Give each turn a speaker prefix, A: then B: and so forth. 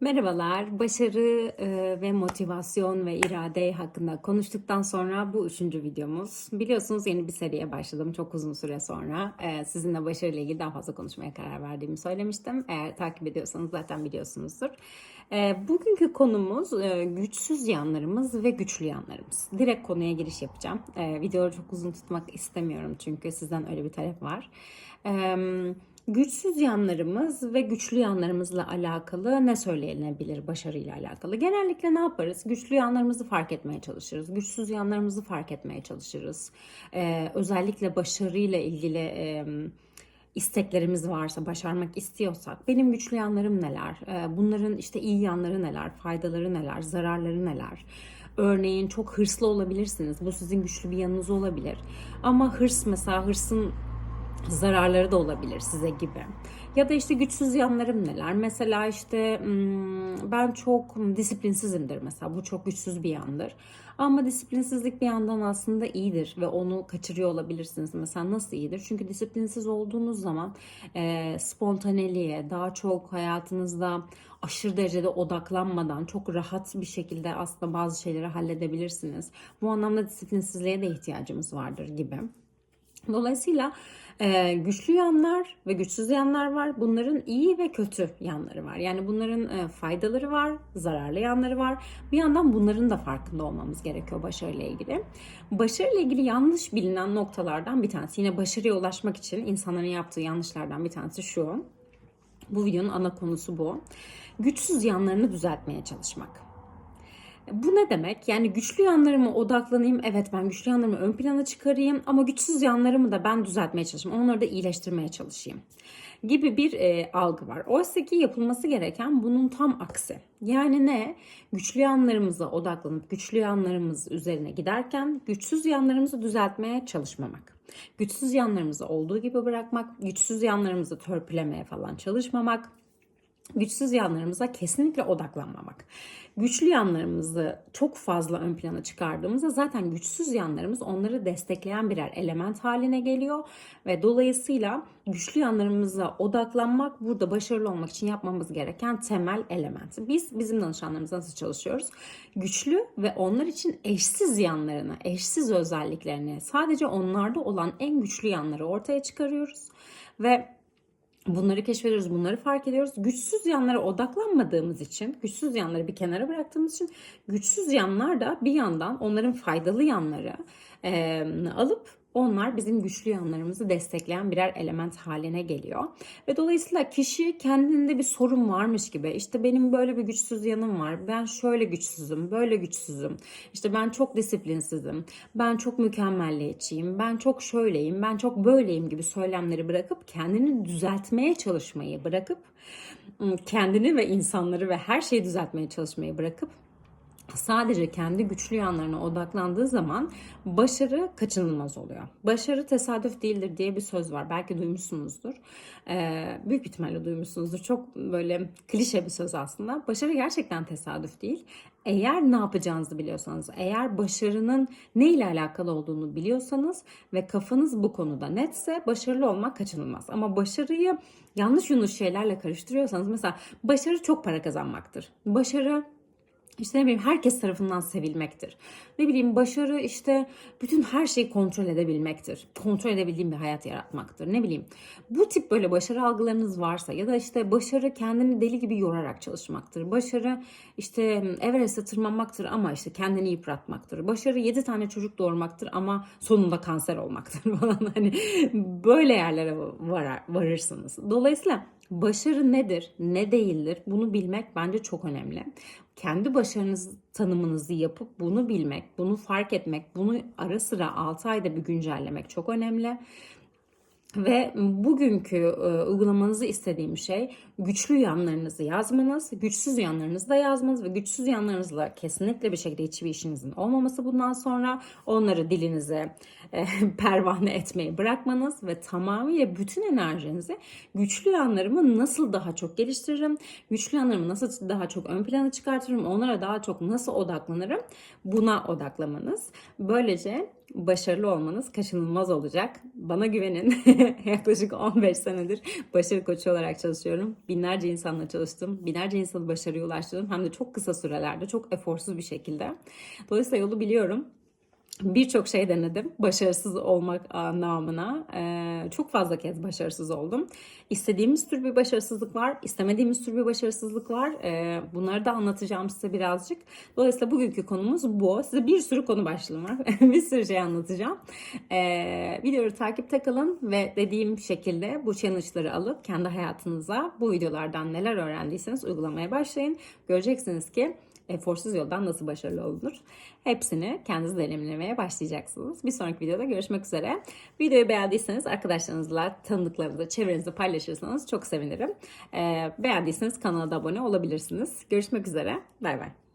A: Merhabalar. Başarı ve motivasyon ve irade hakkında konuştuktan sonra bu üçüncü videomuz. Biliyorsunuz yeni bir seriye başladım çok uzun süre sonra. Sizinle başarıyla ilgili daha fazla konuşmaya karar verdiğimi söylemiştim. Eğer takip ediyorsanız zaten biliyorsunuzdur. Bugünkü konumuz güçsüz yanlarımız ve güçlü yanlarımız. Direkt konuya giriş yapacağım. Videoyu çok uzun tutmak istemiyorum çünkü sizden öyle bir talep var. Evet. Güçsüz yanlarımız ve güçlü yanlarımızla alakalı ne söylenebilir başarıyla alakalı? Genellikle ne yaparız? Güçlü yanlarımızı fark etmeye çalışırız. Güçsüz yanlarımızı fark etmeye çalışırız. Ee, özellikle başarıyla ilgili e, isteklerimiz varsa, başarmak istiyorsak benim güçlü yanlarım neler? Ee, bunların işte iyi yanları neler? Faydaları neler? Zararları neler? Örneğin çok hırslı olabilirsiniz. Bu sizin güçlü bir yanınız olabilir. Ama hırs mesela hırsın zararları da olabilir size gibi. Ya da işte güçsüz yanlarım neler? Mesela işte hmm, ben çok disiplinsizimdir mesela. Bu çok güçsüz bir yandır. Ama disiplinsizlik bir yandan aslında iyidir ve onu kaçırıyor olabilirsiniz. Mesela nasıl iyidir? Çünkü disiplinsiz olduğunuz zaman e, spontaneliğe, daha çok hayatınızda aşırı derecede odaklanmadan çok rahat bir şekilde aslında bazı şeyleri halledebilirsiniz. Bu anlamda disiplinsizliğe de ihtiyacımız vardır gibi. Dolayısıyla ee, güçlü yanlar ve güçsüz yanlar var. Bunların iyi ve kötü yanları var. Yani bunların e, faydaları var, zararlı yanları var. Bir yandan bunların da farkında olmamız gerekiyor başarıyla ilgili. Başarıyla ilgili yanlış bilinen noktalardan bir tanesi. Yine başarıya ulaşmak için insanların yaptığı yanlışlardan bir tanesi şu. Bu videonun ana konusu bu. Güçsüz yanlarını düzeltmeye çalışmak. Bu ne demek? Yani güçlü yanlarıma odaklanayım. Evet ben güçlü yanlarımı ön plana çıkarayım ama güçsüz yanlarımı da ben düzeltmeye çalışayım. Onları da iyileştirmeye çalışayım gibi bir e, algı var. Oysa ki yapılması gereken bunun tam aksi. Yani ne? Güçlü yanlarımıza odaklanıp güçlü yanlarımız üzerine giderken güçsüz yanlarımızı düzeltmeye çalışmamak. Güçsüz yanlarımızı olduğu gibi bırakmak, güçsüz yanlarımızı törpülemeye falan çalışmamak, güçsüz yanlarımıza kesinlikle odaklanmamak. Güçlü yanlarımızı çok fazla ön plana çıkardığımızda zaten güçsüz yanlarımız onları destekleyen birer element haline geliyor ve dolayısıyla güçlü yanlarımıza odaklanmak burada başarılı olmak için yapmamız gereken temel element. Biz bizim danışanlarımızla nasıl çalışıyoruz? Güçlü ve onlar için eşsiz yanlarını, eşsiz özelliklerini, sadece onlarda olan en güçlü yanları ortaya çıkarıyoruz ve Bunları keşfediyoruz, bunları fark ediyoruz. Güçsüz yanlara odaklanmadığımız için, güçsüz yanları bir kenara bıraktığımız için güçsüz yanlar da bir yandan onların faydalı yanları e, alıp onlar bizim güçlü yanlarımızı destekleyen birer element haline geliyor. Ve dolayısıyla kişi kendinde bir sorun varmış gibi işte benim böyle bir güçsüz yanım var. Ben şöyle güçsüzüm, böyle güçsüzüm. İşte ben çok disiplinsizim. Ben çok mükemmelliyetçiyim. Ben çok şöyleyim, ben çok böyleyim gibi söylemleri bırakıp kendini düzeltmeye çalışmayı bırakıp kendini ve insanları ve her şeyi düzeltmeye çalışmayı bırakıp sadece kendi güçlü yanlarına odaklandığı zaman başarı kaçınılmaz oluyor. Başarı tesadüf değildir diye bir söz var. Belki duymuşsunuzdur. Ee, büyük ihtimalle duymuşsunuzdur. Çok böyle klişe bir söz aslında. Başarı gerçekten tesadüf değil. Eğer ne yapacağınızı biliyorsanız, eğer başarının ne ile alakalı olduğunu biliyorsanız ve kafanız bu konuda netse başarılı olmak kaçınılmaz. Ama başarıyı yanlış yanlış şeylerle karıştırıyorsanız mesela başarı çok para kazanmaktır. Başarı işte ne bileyim herkes tarafından sevilmektir. Ne bileyim başarı işte bütün her şeyi kontrol edebilmektir. Kontrol edebildiğim bir hayat yaratmaktır. Ne bileyim bu tip böyle başarı algılarınız varsa ya da işte başarı kendini deli gibi yorarak çalışmaktır. Başarı işte Everest'e tırmanmaktır ama işte kendini yıpratmaktır. Başarı 7 tane çocuk doğurmaktır ama sonunda kanser olmaktır falan. Hani böyle yerlere varar, varırsınız. Dolayısıyla başarı nedir, ne değildir bunu bilmek bence çok önemli kendi başarınız tanımınızı yapıp bunu bilmek, bunu fark etmek, bunu ara sıra 6 ayda bir güncellemek çok önemli. Ve bugünkü e, uygulamanızı istediğim şey güçlü yanlarınızı yazmanız, güçsüz yanlarınızı da yazmanız ve güçsüz yanlarınızla kesinlikle bir şekilde hiçbir işinizin olmaması bundan sonra onları dilinize e, pervane etmeyi bırakmanız ve tamamıyla bütün enerjinizi güçlü yanlarımı nasıl daha çok geliştiririm, güçlü yanlarımı nasıl daha çok ön plana çıkartırım, onlara daha çok nasıl odaklanırım buna odaklamanız. Böylece başarılı olmanız kaçınılmaz olacak. Bana güvenin. Yaklaşık 15 senedir başarı koçu olarak çalışıyorum. Binlerce insanla çalıştım. Binlerce insanı başarıya ulaştırdım. Hem de çok kısa sürelerde, çok eforsuz bir şekilde. Dolayısıyla yolu biliyorum. Birçok şey denedim. Başarısız olmak namına. Ee, çok fazla kez başarısız oldum. İstediğimiz tür bir başarısızlık var. istemediğimiz tür bir başarısızlık var. Ee, bunları da anlatacağım size birazcık. Dolayısıyla bugünkü konumuz bu. Size bir sürü konu başlığım var. bir sürü şey anlatacağım. Ee, videoyu takipte kalın ve dediğim şekilde bu challenge'ları alıp kendi hayatınıza bu videolardan neler öğrendiyseniz uygulamaya başlayın. Göreceksiniz ki eforsuz yoldan nasıl başarılı olunur? Hepsini kendiniz deneyimlemeye başlayacaksınız. Bir sonraki videoda görüşmek üzere. Videoyu beğendiyseniz arkadaşlarınızla, tanıdıklarınızla, çevrenizde paylaşırsanız çok sevinirim. Ee, beğendiyseniz kanala da abone olabilirsiniz. Görüşmek üzere. Bay bay.